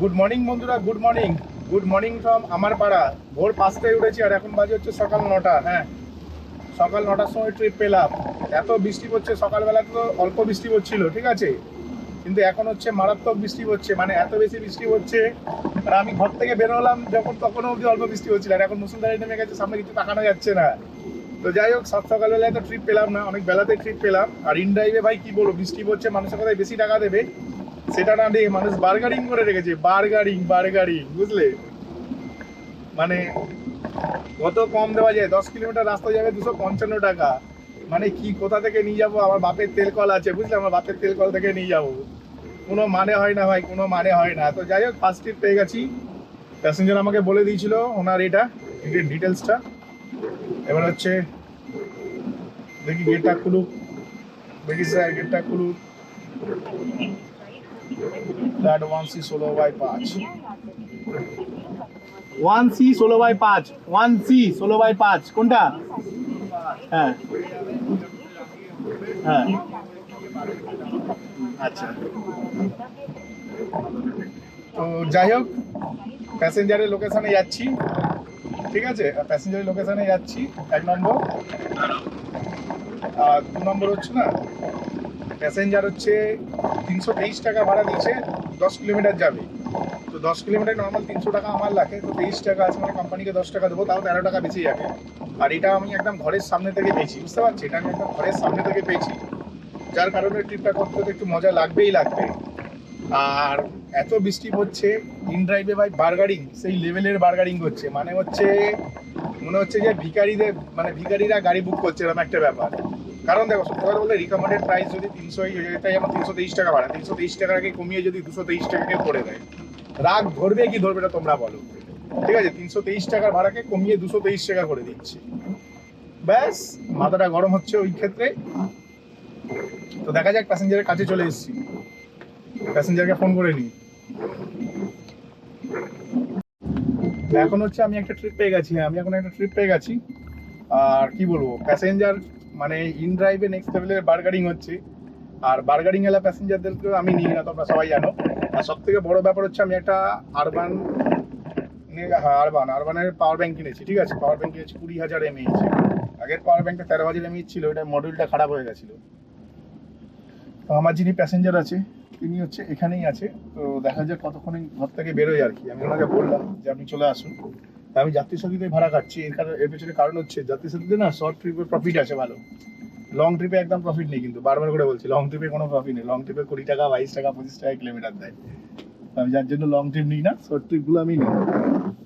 Good morning বন্ধুরা good morning good morning from আমার পাড়া। ভোর পাঁচটায় উঠেছি আর এখন বাজে হচ্ছে সকাল নটা হ্যাঁ। সকাল নটার সময় ট্রিপ পেলাম। এত বৃষ্টি পড়ছে, সকালবেলা তো অল্প বৃষ্টি পড়ছিল, ঠিক আছে? কিন্তু এখন হচ্ছে মারাত্মক বৃষ্টি হচ্ছে মানে এত বেশি বৃষ্টি হচ্ছে আর আমি ঘর থেকে বেরোলাম যখন তখনও অবধি অল্প বৃষ্টি হচ্ছিল। আর এখন মুসুলধারে নেমে গেছে, সামনে কিছু তাকানো যাচ্ছে না। তো যাই হোক সাত সকালবেলায় তো ট্রিপ পেলাম না, অনেক বেলাতে ট্রিপ পেলাম। আর ইন ড্রাইভে ভাই কি বলব, বৃষ্টি পড়ছে, মানুষের কোথায় বেশি টাকা দেবে। সেটা না দিয়ে মানুষ বার্গারিং করে রেখেছে। বার্গারিং বার্গারিং, বুঝলে? মানে কত কম দেওয়া যায়? দশ কিলোমিটার রাস্তা যাবে দুশো পঞ্চান্ন টাকা। মানে কি, কোথা থেকে নিয়ে যাব? আমার বাপের তেল কল আছে, বুঝলে? আমার বাপের তেল কল থেকে নিয়ে যাব। কোনো মানে হয় না ভাই, কোনো মানে হয় না। তো যাই হোক ফার্স্ট ট্রিপ পেয়ে গেছি। প্যাসেঞ্জার আমাকে বলে দিয়েছিল ওনার এটা ডিটেলসটা এবার হচ্ছে, দেখি গেটটা খুলুক। দেখি স্যার, গেটটা খুলুক। ফ্ল্যাট ওয়ান সি ষোলো বাই পাঁচ ওয়ান সি ষোলো বাই পাঁচ ওয়ান সি ষোলো বাই পাঁচ কোনটা? হ্যাঁ। হ্যাঁ। আচ্ছা। তো যাই হোক প্যাসেঞ্জারের লোকেশনে যাচ্ছি। ঠিক আছে? প্যাসেঞ্জারের লোকেশনে যাচ্ছি। এক নম্বর। আর দু নম্বর হচ্ছে না প্যাসেঞ্জার হচ্ছে তিনশো তেইশ টাকা ভাড়া দিচ্ছে, দশ কিলোমিটার যাবে। তো দশ কিলোমিটার নর্মাল তিনশো টাকা আমার লাগে, তো তেইশ টাকা আছে মানে কোম্পানিকে দশ টাকা দেবো, তাও তেরো টাকা বেশি যাবে। আর এটা আমি একদম ঘরের সামনে থেকে পেয়েছি, বুঝতে পারছি? এটা আমি একদম ঘরের সামনে থেকে পেয়েছি। যার কারণে ট্রিপটা করতে তো একটু মজা লাগবেই লাগবে। আর এত বৃষ্টি হচ্ছে ইন ড্রাইভে ভাই বার্গারিং, সেই লেভেলের বার্গারিং করছে মানে হচ্ছে, মনে হচ্ছে যে ভিখারিদের মানে ভিখারিরা গাড়ি বুক করছে, এরকম একটা ব্যাপার। কারণ দেখো সত্যি কথা বলতে রিকমেন্ডেড প্রাইস যদি তিনশো এটা যেমন তিনশো তেইশ টাকা ভাড়া তিনশো তেইশ টাকাকে কমিয়ে যদি দুশো তেইশ টাকাকে করে দেয়, রাগ ধরবে কি ধরবে না তোমরা বলো। ঠিক আছে, তিনশো তেইশ টাকার ভাড়াকে কমিয়ে দুশো তেইশ টাকা করে দিচ্ছে। ব্যাস, মাথাটা গরম হচ্ছে ওই ক্ষেত্রে। তো দেখা যাক প্যাসেঞ্জারের কাছে চলে এসেছি। প্যাসেঞ্জারকে ফোন করে নিই। এখন হচ্ছে আমি একটা ট্রিপ পেয়ে গেছি হ্যাঁ আমি এখন একটা ট্রিপ পেয়ে গেছি। আর কি বলব প্যাসেঞ্জার মানে ইন ড্রাইভে নেক্সট লেভেলের বার্গারিং হচ্ছে। আর বার্গারিং এলা প্যাসেঞ্জারদেরকে আমি নিই না, তোমরা সবাই জানো। আর সব থেকে বড় ব্যাপার হচ্ছে, আমি একটা আরবান আরবান আরবানের পাওয়ার ব্যাংক কিনেছি, ঠিক আছে? পাওয়ার ব্যাংক কিনেছি কুড়ি হাজার এমএইচ আগের পাওয়ার ব্যাংকটা তেরো হাজার এমএইচ ছিল ওটা মডিউলটা খারাপ হয়ে গেছিল। তো আমার যিনি প্যাসেঞ্জার আছে, তিনি হচ্ছে এখানেই আছে। তো দেখা যাক কতক্ষণে ঘর থেকে বেরোয় আর কি। আমি ওনাকে বললাম যে, আপনি চলে আসুন। তা আমি যাত্রী ভাড়া কাটছি। এর কারণ এর পেছনে কারণ হচ্ছে, যাত্রী না শর্ট ট্রিপে প্রফিট আছে ভালো। লং ট্রিপে একদম প্রফিট নেই কিন্তু, বারবার করে বলছি লং ট্রিপে কোনো প্রফিট নেই। লং ট্রিপে কুড়ি টাকা, বাইশ টাকা, পঁচিশ টাকা কিলোমিটার দেয়। আমি যার জন্য লং ট্রিপ নিই না শর্ট ট্রিপগুলো আমি নিই।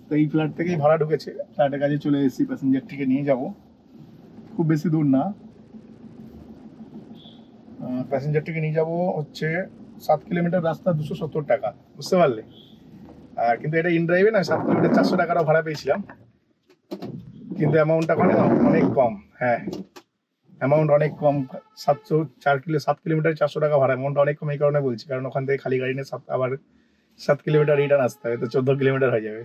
তো এই ফ্ল্যাট থেকেই ভাড়া ঢুকেছে। ফ্ল্যাটের কাছে চলে এসেছি প্যাসেঞ্জারটিকে নিয়ে যাব। খুব বেশি দূর না। প্যাসেঞ্জারটিকে নিয়ে যাব হচ্ছে সাত কিলোমিটার রাস্তা দুশো সত্তর টাকা। বুঝতে পারলে? কিন্তু এটা ইন ড্রাইভে না, সাত কিলোমিটার চারশো টাকারও ভাড়া পেয়েছিলাম। কিন্তু অ্যামাউন্টটা ওখানে না, অনেক কম হ্যাঁ। অ্যামাউন্ট অনেক কম, সাতশো, চার কিলো, সাত কিলোমিটার চারশো টাকা ভাড়া অ্যামাউন্ট অনেক কম এই কারণে বলছি, কারণ ওখান থেকে খালি গাড়ি নিয়ে সাত আবার সাত কিলোমিটার রিটার্ন আসতে হবে, তো চোদ্দ কিলোমিটার হয়ে যাবে।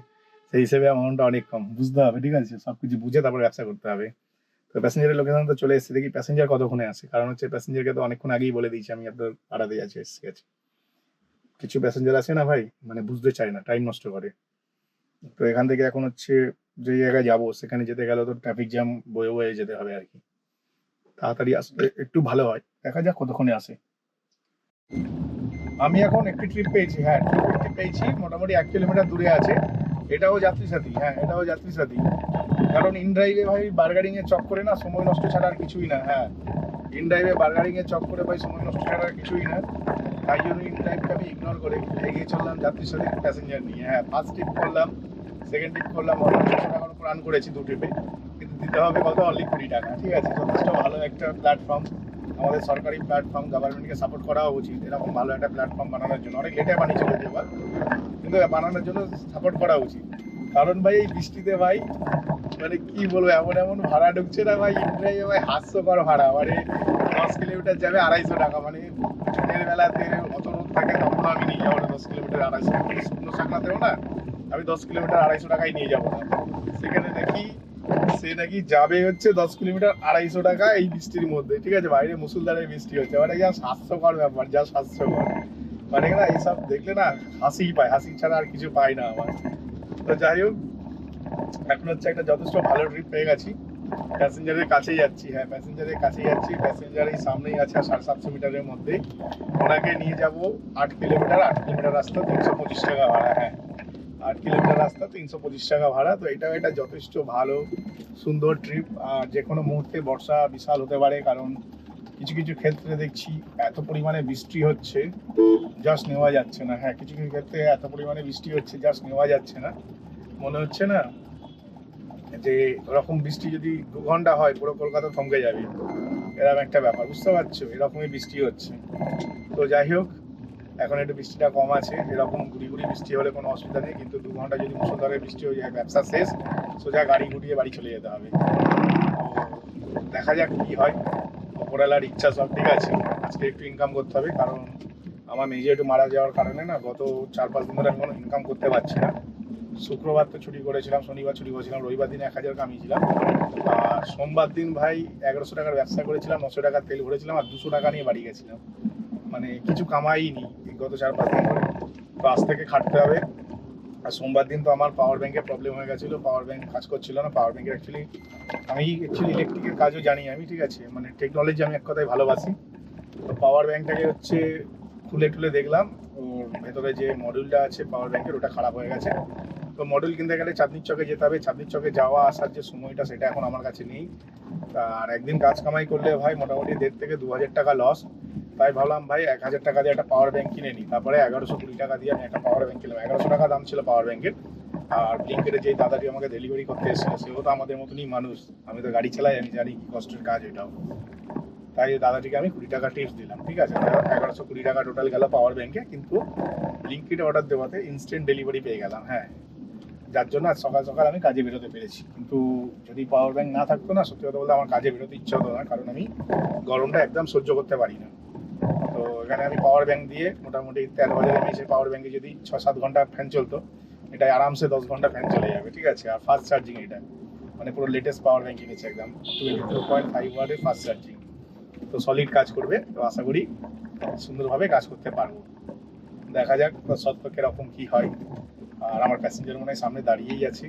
সেই হিসেবে অ্যামাউন্টটা অনেক কম, বুঝতে হবে, ঠিক আছে? সব কিছু বুঝে তারপর ব্যবসা করতে হবে। তো প্যাসেঞ্জারের লোকেশন তো চলে এসেছে, দেখি প্যাসেঞ্জার কতক্ষণে আসে? কারণ হচ্ছে প্যাসেঞ্জারকে তো অনেকক্ষণ আগেই বলে দিয়েছি, আমি আপনার পাড়াতে যাচ্ছি এসে গেছি কিছু প্যাসেঞ্জার আছে না ভাই মানে বুঝতে চায় না টাইম নষ্ট করে। তো এখান থেকে এখন হচ্ছে যে জায়গায় যাব, সেখানে যেতে গেলে তো ট্রাফিক জ্যাম বয়ে বয়ে যেতে হবে আর কি। তাড়াতাড়ি আসলে একটু ভালো হয়, দেখা যাক কতক্ষণে আসে। আমি এখন একটি ট্রিপ পেয়েছি হ্যাঁ ট্রিপ পেয়েছি, মোটামুটি এক কিলোমিটার দূরে আছে। এটাও যাত্রী সাথী হ্যাঁ এটাও যাত্রী সাথী কারণ ইন ড্রাইভে ভাই বার্গারিং এর চক করে না, সময় নষ্ট ছাড়া আর কিছুই না হ্যাঁ। ইন ড্রাইভে বার্গারিং এর চক্করে ভাই, সময় নষ্ট ছাড়া আর কিছুই না। তাই জন্য ইন ড্রাইভকে আমি ইগনোর করে এগিয়ে চললাম যাত্রীর সাথে প্যাসেঞ্জার নিয়ে। হ্যাঁ ফার্স্ট ট্রিপ করলাম সেকেন্ড ট্রিপ করলাম, অনেক ছশো টাকার উপর রান করেছি দু ট্রিপে কিন্তু দিতে হবে কত অনলি কুড়ি টাকা, ঠিক আছে? যথেষ্ট ভালো একটা প্ল্যাটফর্ম আমাদের সরকারি প্ল্যাটফর্ম গভর্নমেন্টকে সাপোর্ট করা উচিত। এরকম ভালো একটা প্ল্যাটফর্ম বানানোর জন্য। অনেক লেটে বানিয়েছিল যে এবার কিন্তু বানানোর জন্য সাপোর্ট করা উচিত। কারণ ভাই, এই বৃষ্টিতে ভাই মানে কি বলব, এমন এমন ভাড়া ঢুকছে না ভাই ইন্ডিয়ায় ভাই হাস্যকর ভাড়া। মানে দশ কিলোমিটার যাবে আড়াইশো টাকা মানে দিনের বেলাতে অত রোদ থাকে তখন আমি নিয়ে যাব না, দশ কিলোমিটার আড়াইশো। শুকনো সাকনাতেও না, আমি দশ কিলোমিটার আড়াইশো টাকায় নিয়ে যাব না। সেখানে দেখি সে নাকি যাবে হচ্ছে দশ কিলোমিটার আড়াইশো টাকা এই বৃষ্টির মধ্যে। ঠিক আছে, বাইরে মুসুলধারে বৃষ্টি হচ্ছে মানে যা স্বাস্থ্যকর ব্যাপার, যা স্বাস্থ্যকর। মানে না এইসব দেখলে না হাসিই পায়, হাসি ছাড়া আর কিছু পাই না আমার। তো যাই হোক এখন হচ্ছে একটা যথেষ্ট ভালো ট্রিপ পেয়ে গেছি। প্যাসেঞ্জারের কাছেই যাচ্ছি হ্যাঁ প্যাসেঞ্জারের কাছেই যাচ্ছি। প্যাসেঞ্জার এই সামনেই আছে আর সাড়ে সাতশো মিটারের মধ্যেই। ওনাকে নিয়ে যাব আট কিলোমিটার আট কিলোমিটার রাস্তা, তিনশো পঁচিশ টাকা ভাড়া হ্যাঁ। আট কিলোমিটার রাস্তা, তিনশো পঁচিশ টাকা ভাড়া। তো এটাও এটা যথেষ্ট ভালো, সুন্দর ট্রিপ আর যে কোনো মুহূর্তে বর্ষা বিশাল হতে পারে, কারণ কিছু কিছু ক্ষেত্রে দেখছি এত পরিমাণে বৃষ্টি হচ্ছে জাস্ট নেওয়া যাচ্ছে না। হ্যাঁ কিছু কিছু ক্ষেত্রে এত পরিমাণে বৃষ্টি হচ্ছে জাস্ট নেওয়া যাচ্ছে না। মনে হচ্ছে না যে ওরকম বৃষ্টি যদি দু ঘণ্টা হয়, পুরো কলকাতা থমকে যাবে। এরকম একটা ব্যাপার, বুঝতে পারছ? এরকমই বৃষ্টি হচ্ছে। তো যাই হোক, এখন একটু বৃষ্টিটা কম আছে। এরকম গুড়ি গুড়ি বৃষ্টি হলে কোনো অসুবিধা নেই, কিন্তু দু ঘণ্টা যদি মুসলধারে বৃষ্টি হয়ে যায়, ব্যবসা শেষ, সোজা গাড়ি গুটিয়ে বাড়ি চলে যেতে হবে। দেখা যাক কী হয়। ওপরওয়ালার ইচ্ছা সব ঠিক আছে। আজকে একটু ইনকাম করতে হবে, কারণ আমার নিজে একটু মারা যাওয়ার কারণে না গত চার পাঁচ দিন ধরে আমি কোনো ইনকাম করতে পারছি না। শুক্রবার তো ছুটি করেছিলাম, শনিবার ছুটি করেছিলাম, রবিবার দিন এক হাজার কামিয়েছিলাম। আর সোমবার দিন ভাই এগারোশো টাকার ব্যবসা করেছিলাম, নশো টাকার তেল ভরেছিলাম আর দুশো টাকা নিয়ে বাড়ি গেছিলাম। মানে কিছু কামাইনি গত চার পাঁচ দিন ধরে। তো আজ থেকে খাটতে হবে। আর সোমবার দিন তো আমার পাওয়ার ব্যাংকের প্রবলেম হয়ে গেছিল পাওয়ার ব্যাঙ্ক কাজ করছিল না পাওয়ার ব্যাংকের অ্যাকচুয়ালি আমি অ্যাকচুয়ালি ইলেকট্রিকের কাজও জানি আমি, ঠিক আছে? মানে টেকনোলজি আমি এক কথায় ভালোবাসি। তো পাওয়ার ব্যাঙ্কটাকে হচ্ছে খুলে টুলে দেখলাম, ওর ভেতরে যে মডিউলটা আছে পাওয়ার ব্যাঙ্কের ওটা খারাপ হয়ে গেছে। তো মডেল কিনতে গেলে চাঁদনির চকে যেতে হবে। চাঁদনির চকে যাওয়া, আসার যে সময়টা, সেটা এখন আমার কাছে নেই। আর একদিন কাজ কামাই করলে ভাই, মোটামুটি দেড় থেকে দু হাজার টাকা লস তাই ভাবলাম, ভাই, এক হাজার টাকা দিয়ে একটা পাওয়ার ব্যাংক কিনে নিই। তারপরে এগারোশো কুড়ি টাকা দিয়ে আমি একটা পাওয়ার ব্যাংক কিনলাম। এগারোশো টাকা দাম ছিল পাওয়ার ব্যাংকের আর ব্লিঙ্কের যে দাদাটি আমাকে ডেলিভারি করতে এসেছিল, সেও তো আমাদের মতনই মানুষ। আমি তো গাড়ি চালাই, আমি জানি কি কষ্টের কাজ এটাও। তাই দাদাটিকে আমি কুড়ি টাকা টিপস দিলাম, ঠিক আছে? এগারোশো কুড়ি টাকা টোটাল গেল পাওয়ার ব্যাংকে কিন্তু ব্লিঙ্কিটে অর্ডার দেওয়াতে ইনস্ট্যান্ট ডেলিভারি পেয়ে গেলাম হ্যাঁ। যার জন্য আজ সকাল সকাল আমি কাজে বেরোতে পেরেছি। কিন্তু যদি পাওয়ার ব্যাংক না থাকতো না, সত্যি কথা বলতে আমার কাজে বেরোতে ইচ্ছা হতো না, কারণ আমি গরমটা একদম সহ্য করতে পারি না। তো এখানে আমি পাওয়ার ব্যাংক দিয়ে মোটামুটি তেরো হাজার এমএইচের পাওয়ার ব্যাংকে যদি ছ সাত ঘণ্টা ফ্যান চলতো এটা আরামসে দশ ঘণ্টা ফ্যান চলে যাবে, ঠিক আছে? আর ফাস্ট চার্জিং এটা। মানে পুরো লেটেস্ট পাওয়ার ব্যাংক কিনেছে একদম। টোয়েন্টি টু পয়েন্ট ফাইভ ওয়ার্ডের ফাস্ট চার্জিং তো সলিড কাজ করবে, তো আশা করি সুন্দরভাবে কাজ করতে পারব। দেখা যাক সত্য কীরকম কি হয়। আর আমার প্যাসেঞ্জার মনে হয় সামনে দাঁড়িয়েই আছে।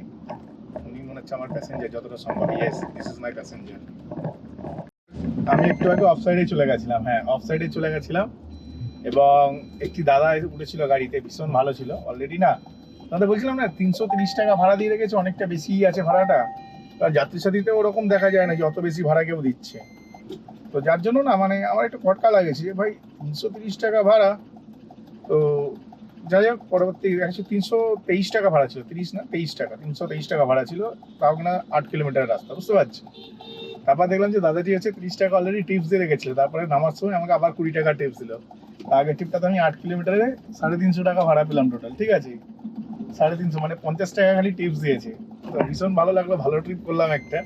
উনি মনে হচ্ছে আমার প্যাসেঞ্জার যতটা সম্ভব yes this is my passenger আমি একটু আগে অফ সাইডে চলে গেছিলাম হ্যাঁ অফ সাইডে চলে গেছিলাম। এবং একটি দাদা উঠেছিল গাড়িতে, ভীষণ ভালো ছিল। অলরেডি না তাদের বলছিলাম না, তিনশো তিরিশ টাকা ভাড়া দিয়ে রেখেছে, অনেকটা বেশি আছে ভাড়াটা। আর যাত্রী সাথীতে ওরকম দেখা যায় না যে অত বেশি ভাড়া কেউ দিচ্ছে। তো যার জন্য না মানে আমার একটু খটকা লাগেছে ভাই, তিনশো তিরিশ টাকা ভাড়া, তো যাই হোক পরবর্তী একশো তিনশো তেইশ টাকা ভাড়া ছিল, তিরিশ না, তেইশ টাকা, তিনশো তেইশ টাকা ভাড়া ছিল, তাও কিনা আট কিলোমিটার রাস্তা, বুঝতে পারছি। তারপর দেখলাম যে দাদাজি আছে তিরিশ টাকা অলরেডি টিপস দিয়ে রেখেছিল, তারপরে নামার সময় আমাকে আবার কুড়ি টাকা টিপস দিল। আগের টিপটাতে আমি আট কিলোমিটারে সাড়ে তিনশো টাকা ভাড়া পেলাম টোটাল ঠিক আছে? সাড়ে তিনশো মানে পঞ্চাশ টাকা খালি টিপস দিয়েছে। তো ভীষণ ভালো লাগল, ভালো ট্রিপ করলাম একটা।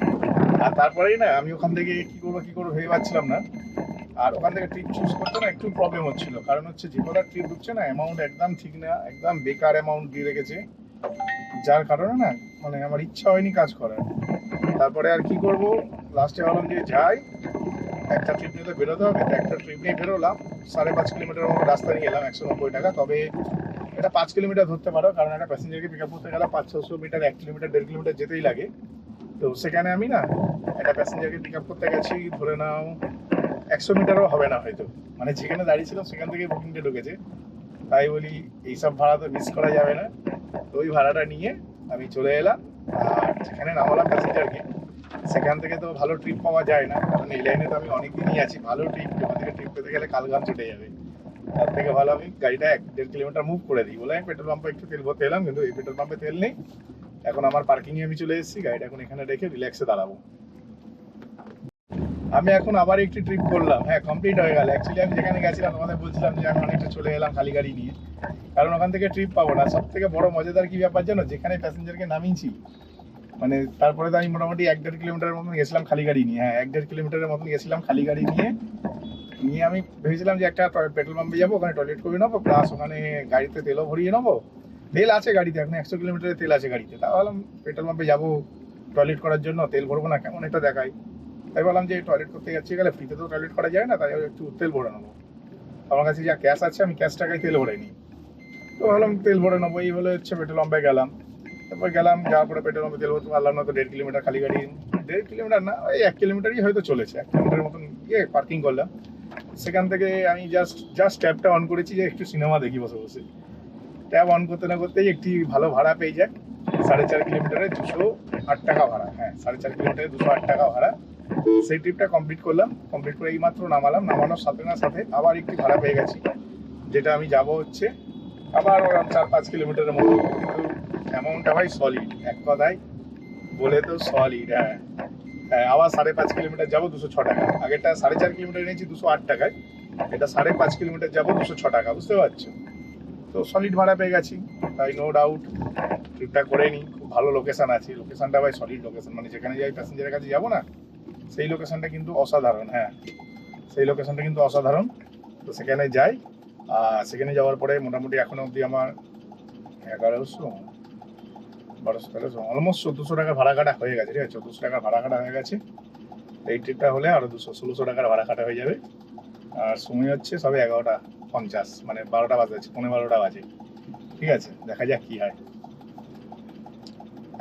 আর তারপরেই না, আমি ওখান থেকে কী করব কী করব ভেবে পাচ্ছিলাম না। আর ওখান থেকে ট্রিপ চুজ করতে না একটু প্রবলেম হচ্ছিল। কারণ হচ্ছে যে কটা ট্রিপ ঢুকছে না অ্যামাউন্ট একদম ঠিক না, একদম বেকার অ্যামাউন্ট দিয়ে রেখেছে। যার কারণে না মানে আমার ইচ্ছা হয়নি কাজ করার। তারপরে আর কি করব? লাস্টে ভাবলাম যে যাই, একটা ট্রিপ নিয়ে তো বেরোতে হবে একটা ট্রিপ নিয়ে বেরোলাম। সাড়ে পাঁচ কিলোমিটার রাস্তা নিয়ে গেলাম, একশো নব্বই টাকা। তবে এটা পাঁচ কিলোমিটার ধরতে পারো, কারণ একটা প্যাসেঞ্জারকে পিক আপ করতে গেলে পাঁচ, ছশো মিটার, এক কিলোমিটার, দেড় কিলোমিটার যেতেই লাগে। তো সেখানে আমি না, একটা প্যাসেঞ্জারকে পিক আপ করতে গেছি, ধরে নাও একশো মিটারও হবে না হয়তো। মানে যেখানে দাঁড়িয়েছিলাম সেখান থেকে বুকিংটা ঢুকেছে। তাই বলি এইসব ভাড়া তো মিস করা যাবে না। তো ওই ভাড়াটা নিয়ে আমি চলে এলাম। আর যেখানে নামালাম প্যাসেঞ্জারকে সেখান থেকে তো ভালো ট্রিপ পাওয়া যায় না। কারণ এই লাইনে তো আমি অনেকদিনই আছি। ভালো ট্রিপ ওখান থেকে ট্রিপ পেতে গেলে কালগান ছুটে যাবে। তার থেকে ভালো আমি গাড়িটা এক দেড় কিলোমিটার মুভ করে দিই। বলে আমি পেট্রোল পাম্পে একটু তেল ভরতে এলাম, কিন্তু এই পেট্রোল পাম্পে তেল নেই। এখন আমার পার্কিংয়ে আমি চলে এসেছি। গাড়িটা এখন এখানে রেখে রিল্যাক্সে দাঁড়াবো। আমি এখন আবার একটি ট্রিপ করলাম। হ্যাঁ কমপ্লিট হয়ে গেল। অ্যাকচুয়ালি আমি যেখানে গেছিলাম, তোমাদের বলছিলাম যে আমি অনেকটা চলে এলাম খালি গাড়ি নিয়ে। কারণ ওখান থেকে ট্রিপ পাবো না। সব থেকে বড় মজাদার কি ব্যাপার জানো? যেখানে প্যাসেঞ্জারকে নামিয়েছি মানে তারপরে তো আমি মোটামুটি এক দেড় কিলোমিটারের মতন গেছিলাম খালি গাড়ি নিয়ে। হ্যাঁ এক দেড় কিলোমিটারের মতন গেছিলাম খালি গাড়ি নিয়ে। নিয়ে আমি ভেবেছিলাম যে একটা পেট্রোল পাম্পে যাব, ওখানে টয়লেট করে নেব প্লাস ওখানে গাড়িতে তেলও ভরিয়ে নেব। তেল আছে গাড়িতে, এখন একশো কিলোমিটারের তেল আছে গাড়িতে। তা ভাবলাম পেট্রোল পাম্পে যাব টয়লেট করার জন্য। তেল ভরবো না, কেমন একটা দেখায়। তাই বললাম যে টয়লেট করতে যাচ্ছি গেলে ফ্রিতে তো টয়লেট করা যায় না, তাই একটু তেল ভরে নেব। আমার কাছে যা ক্যাশ আছে, আমি ক্যাশ টাকায় তেল ভরে নিই। তো ভাবলাম তেল ভরে নেব, এই বলে হচ্ছে পেট্রোল পাম্পে গেলাম। তারপর গেলাম, যাওয়ার পরে পেট্রোল পাম্পে তেল ভরতে পারলাম না, তো দেড় কিলোমিটার খালি গাড়ি। দেড় কিলোমিটার না, ওই এক কিলোমিটারই হয়তো চলেছে, এক কিলোমিটার মতন ইয়ে পার্কিং করলাম। সেখান থেকে আমি জাস্ট জাস্ট ট্যাবটা অন করেছি যে একটু সিনেমা দেখি বসে বসে। ট্যাব অন করতে না করতেই একটি ভালো ভাড়া পেয়ে যায় সাড়ে চার কিলোমিটারে দুশো আট টাকা ভাড়া হ্যাঁ সাড়ে চার কিলোমিটারে দুশো আট টাকা ভাড়া। সেই ট্রিপটা কমপ্লিট করলাম। কমপ্লিট করে এই মাত্র নামালাম। নামানোর সাথে না সাথে আবার একটি ভাড়া পেয়ে গেছি। যেটা আমি যাব হচ্ছে আবার ওরকম চার পাঁচ কিলোমিটারের মতো। কিন্তু অ্যামাউন্টটা ভাই সলিড এক কথায় বলে তো সলিড হ্যাঁ। হ্যাঁ আবার সাড়ে পাঁচ কিলোমিটার যাব দুশো ছ টাকা। আগেরটা সাড়ে চার কিলোমিটার এনেছি দুশো আট টাকায়। এটা সাড়ে পাঁচ কিলোমিটার যাব দুশো ছ টাকা, বুঝতে পারছ? তো সলিড ভাড়া পেয়ে গেছি। তাই নো ডাউট ট্রিপটা করে নিই। খুব ভালো লোকেশান আছে। লোকেশানটা ভাই সলিড লোকেশান মানে যেখানে যাই প্যাসেঞ্জারের কাছে যাব না সেই লোকেশনটা কিন্তু অসাধারণ হ্যাঁ। সেই লোকেশনটা কিন্তু অসাধারণ। তো সেখানে যাই, আর সেখানে যাওয়ার পরে মোটামুটি এখনও অবধি আমার এগারোশো, বারোশো, তেরোশো অলমোস্ট চোদ্দোশো টাকা ভাড়া কাটা হয়ে গেছে, ঠিক আছে? চোদ্দোশো টাকা ভাড়া কাটা হয়ে গেছে। এই ট্রিপটা হলে আরও দুশো, ষোলোশো টাকার ভাড়া কাটা হয়ে যাবে। আর সময় হচ্ছে সবে এগারোটা পঞ্চাশ মানে বারোটা বাজে পনেরো বারোটা বাজে। ঠিক আছে, দেখা যাক কি হয়।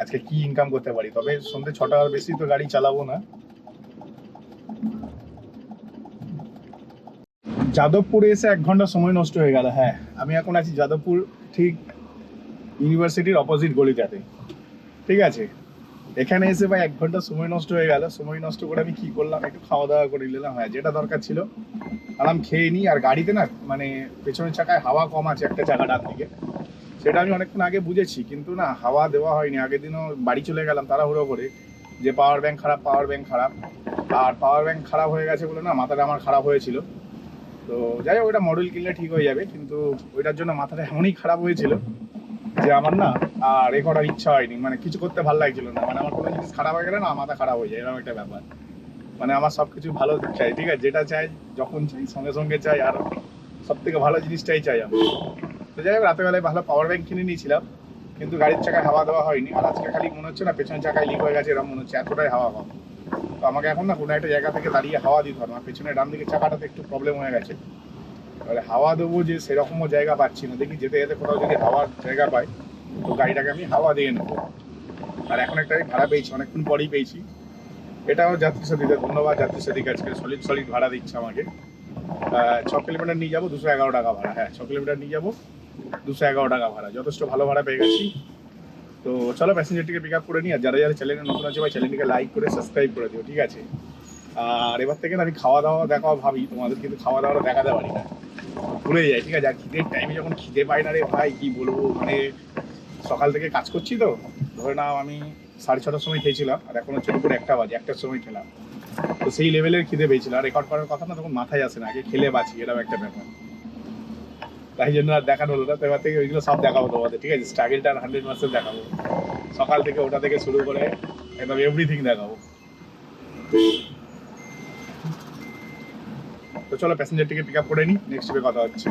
আজকে কি ইনকাম করতে পারি? তবে সন্ধ্যে ছটার বেশি তো গাড়ি চালাবো না। যাদবপুরে এসে এক ঘণ্টা সময় নষ্ট হয়ে গেল হ্যাঁ। আমি এখন আছি যাদবপুর, ঠিক ইউনিভার্সিটির অপোজিট গলিটাতে। ঠিক আছে? এখানে এসে ভাই এক ঘণ্টা সময় নষ্ট হয়ে গেল। সময় নষ্ট করে আমি কি করলাম? একটু খাওয়া দাওয়া করে নিলাম হ্যাঁ যেটা দরকার ছিল। আরাম খেয়ে নিই, আর গাড়িতে না মানে পেছনের চাকায় হাওয়া কম আছে একটা চাকাটার দিকে। সেটা আমি অনেকক্ষণ আগে বুঝেছি, কিন্তু না, হাওয়া দেওয়া হয়নি। আগের দিনও বাড়ি চলে গেলাম তাড়াহুড়ো করে, যে পাওয়ার ব্যাংক খারাপ পাওয়ার ব্যাংক খারাপ। আর পাওয়ার ব্যাংক খারাপ হয়ে গেছে বলে না, মাথাটা আমার খারাপ হয়েছিল। তো যাই হোক, ওটা মডেল কিনলে ঠিক হয়ে যাবে, কিন্তু ওইটার জন্য মাথাটা এমনই খারাপ হয়েছিল যে আমার না আর এ করার ইচ্ছা হয়নি মানে কিছু করতে ভালো লাগছিল না মানে আমার কোনো জিনিস খারাপ হয়ে গেলে না, মাথা খারাপ হয়ে যায়, এরকম একটা ব্যাপার। মানে আমার সব কিছু ভালো চাই, ঠিক আছে, যেটা চাই, যখন চাই, সঙ্গে সঙ্গে চাই, আর সব থেকে ভালো জিনিসটাই চাই আমি। তো যাই হোক, রাতেবেলায় ভালো পাওয়ার ব্যাংক কিনে নিয়েছিলাম, কিন্তু গাড়ির চাকায় হাওয়া দেওয়া হয়নি, আর আজকে খালি মনে হচ্ছে না পেছনের চাকায় লিক হয়ে গেছে, এরকম মনে হচ্ছে, এতটাই হাওয়া কম তো আমাকে এখন না কোনো একটা জায়গা থেকে দাঁড়িয়ে হাওয়া দিতে হবে। আমার পেছনে ডান দিকে চাকাটাতে একটু প্রবলেম হয়ে গেছে। এবারে হাওয়া দেবো যে সেরকমও জায়গা পাচ্ছি না। দেখি যেতে যেতে কোথাও যদি হাওয়ার জায়গা পাই, তো গাড়িটাকে আমি হাওয়া দিয়ে নেব। আর এখন একটা ভাড়া পেয়েছি, অনেকক্ষণ পরেই পেয়েছি। এটাও যাত্রী সাথীতে ধন্যবাদ, যাত্রী সাথীকে আজকে সলিড সলিড ভাড়া দিচ্ছে আমাকে। ছ কিলোমিটার নিয়ে যাব, দুশো এগারো টাকা ভাড়া। হ্যাঁ ছ কিলোমিটার নিয়ে যাব, দুশো এগারো টাকা ভাড়া। যথেষ্ট ভালো ভাড়া পেয়ে গেছি। তো চলো প্যাসেঞ্জারটিকে পিক আপ করে নিই, আর যারা যারা চ্যানেলে নতুন আছে ভাই চ্যানেলটিকে লাইক করে সাবস্ক্রাইব করে দিও, ঠিক আছে? আর এবার থেকে আমি খাওয়া দাওয়া দেখাও ভাবি, তোমাদের কিন্তু খাওয়া দাওয়াটা দেখাতে পারি না। ভুলে যাই, ঠিক আছে? আর খিদের টাইমে যখন খিদে পাই না রে ভাই, কি বলব? মানে সকাল থেকে কাজ করছি তো, ধরে নাও আমি সাড়ে ছটার সময় খেয়েছিলাম, আর এখন হচ্ছে দুপুর একটা বাজে, একটার সময় খেলাম। তো সেই লেভেলের খিদে পেয়েছিল। আর রেকর্ড করার কথা না তখন মাথায় আসে না, আগে খেলে বাঁচি, এরকম একটা ব্যাপার। তাই জন্য আর দেখানো হলো না। তো এবার থেকে ওইগুলো সব দেখাবো তোমাদের, ঠিক আছে? স্ট্রাগেলটা হান্ড্রেড পার্সেন্ট দেখাবো। সকাল থেকে ওটা থেকে শুরু করে একদম এভরিথিং দেখাবো। তো চলো প্যাসেঞ্জারটিকে পিক আপ করে নিই নেক্সট ট্রিপে কথা হচ্ছে।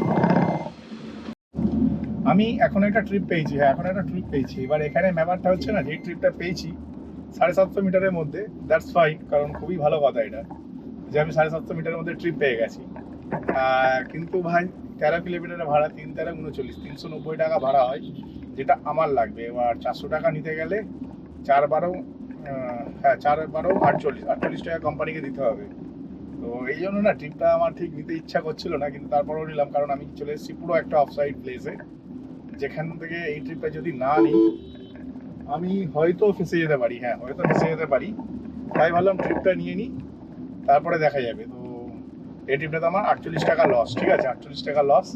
আমি এখন একটা ট্রিপ পেয়েছি হ্যাঁ এখন একটা ট্রিপ পেয়েছি। এবার এখানে ব্যাপারটা হচ্ছে না, যে ট্রিপটা পেয়েছি সাড়ে সাতশো মিটারের মধ্যে দ্যাটস ফাইন কারণ খুবই ভালো কথা এটা। যে আমি সাড়ে সাতশো মিটারের মধ্যে ট্রিপ পেয়ে গেছি। কিন্তু ভাই তেরো কিলোমিটারের ভাড়া, তিন তেরো, উনচল্লিশ, তিনশো নব্বই টাকা ভাড়া হয়, যেটা আমার লাগবে। এবার চারশো টাকা নিতে গেলে চার বারো হ্যাঁ চার বারো, আটচল্লিশ আটচল্লিশ টাকা কোম্পানিকে দিতে হবে। তো এই জন্য না ট্রিপটা আমার ঠিক নিতে ইচ্ছা করছিল না, কিন্তু তারপরেও নিলাম, কারণ আমি চলে এসেছি পুরো একটা অফসাইড প্লেসে যেখান থেকে এই ট্রিপটা যদি না নিই, আমি হয়তো ফেসে যেতে পারি হ্যাঁ হয়তো ফেসে যেতে পারি। তাই ভাবলাম ট্রিপটা নিয়ে নিই, তারপরে দেখা যাবে। তো এই ট্রিপটাতে আমার আটচল্লিশ টাকা লস ঠিক আছে? আটচল্লিশ টাকা লস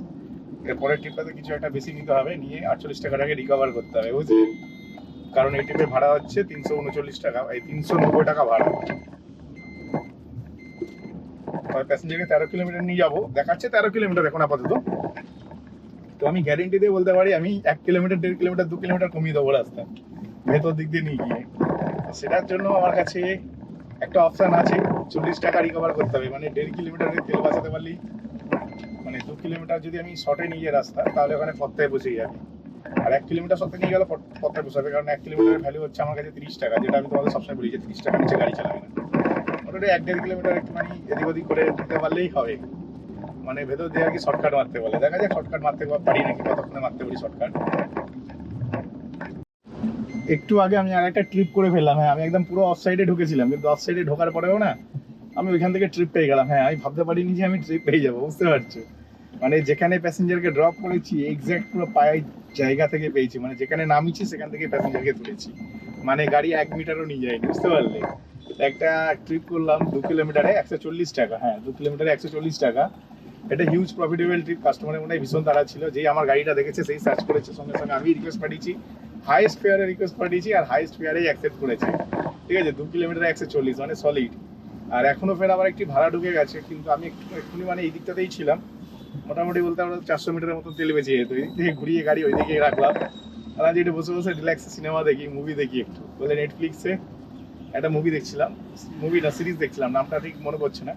এরপরের ট্রিপটাতে কিছু একটা বেশি নিতে হবে, নিয়ে আটচল্লিশ টাকাটাকে রিকভার করতে হবে, বুঝলি? কারণ এই ট্রিপের ভাড়া হচ্ছে তিনশো উনচল্লিশ টাকা, এই তিনশো নব্বই টাকা ভাড়া। প্যাসেঞ্জারকে তেরো কিলোমিটার নিয়ে যাব। দেখাচ্ছে তেরো কিলোমিটার এখন আপাতত। তো আমি গ্যারেন্টি দিয়ে বলতে পারি, আমি এক কিলোমিটার দেড় কিলোমিটার দু কিলোমিটার কমিয়ে দেবো রাস্তা ভেতর দিক দিয়ে নিয়ে গিয়ে। সেটার জন্য আমার কাছে একটা অপশান আছে, চল্লিশ টাকা রিকভার করতে হবে। মানে দেড় কিলোমিটারের তেল বাঁচাতে পারলেই মানে দু কিলোমিটার যদি আমি শর্টে নিয়ে যাই রাস্তা, তাহলে ওখানে পত্তায় বসে যাবে। আর এক কিলোমিটার শর্টে নিয়ে গেলে পত্তায় বসাবে কারণ এক কিলোমিটারের ভ্যালু হচ্ছে আমার কাছে তিরিশ টাকা, যেটা আমি তোমাদের সবসময় বলি যে তিরিশ টাকা নিচে গাড়ি চালাবে না। মোটামুটি এক দেড় কিলোমিটার একটুখানি এদিক ওদিক করে দিতে পারলেই হবে। মানে ভেতর দিয়ে আর কি শর্টকাট মারতে বলে। দেখা যায় শর্টকাট মারতে পারি নাকি, কতক্ষণে মারতে পারি শর্টকাট একটু আগে আমি আর একটা ট্রিপ করে ফেললাম হ্যাঁ আমি একদম পুরো অফ সাইডে ঢুকেছিলাম, কিন্তু অফ সাইডে ঢোকার পরেও না আমি ওইখান থেকে ট্রিপ পেয়ে গেলাম। হ্যাঁ আমি ভাবতে পারিনি যে আমি ট্রিপ পেয়ে যাব, বুঝতে পারছ? মানে যেখানে প্যাসেঞ্জারকে ড্রপ করেছি এক্স্যাক্ট পুরো পায়ের জায়গা থেকে পেয়েছি মানে যেখানে নামিছি সেখান থেকে প্যাসেঞ্জারকে তুলেছি। মানে গাড়ি এক মিটারও নিয়ে যায়নি, বুঝতে পারলে? একটা ট্রিপ করলাম দু কিলোমিটারে একশো চল্লিশ টাকা হ্যাঁ দু কিলোমিটারে একশো চল্লিশ টাকা। এটা হিউজ প্রফিটেবল ট্রিপ কাস্টমারের মনে হয় ভীষণ তারা ছিল। যেই আমার গাড়িটা দেখেছে, সেই সার্চ করেছে, সঙ্গে সঙ্গে আমি রিকোয়েস্ট পাঠিয়েছি। হাইয়েস্ট ফেয়ারে রিকোয়েস্ট পাঠিয়েছি আর হাইয়েস্ট ফেয়ারেই অ্যাকসেপ্ট করেছে। ঠিক আছে, দু কিলোমিটার একশো চল্লিশ মানে সলিড আর এখনও ফের আবার একটি ভাড়া ঢুকে গেছে, কিন্তু আমি একটু, এক্ষুনি মানে এই দিকটাতেই ছিলাম। মোটামুটি বলতে আমরা চারশো মিটারের মতো তেল বেঁচে যেত, এই দিক ঘুরিয়ে গাড়ি ওই দিকে রাখলাম। আর আজ একটু বসে বসে রিল্যাক্সে সিনেমা দেখি মুভি দেখি একটু। বলে নেটফ্লিক্সে একটা মুভি দেখছিলাম মুভিটা সিরিজ দেখছিলাম, নামটা ঠিক মনে পড়ছে না।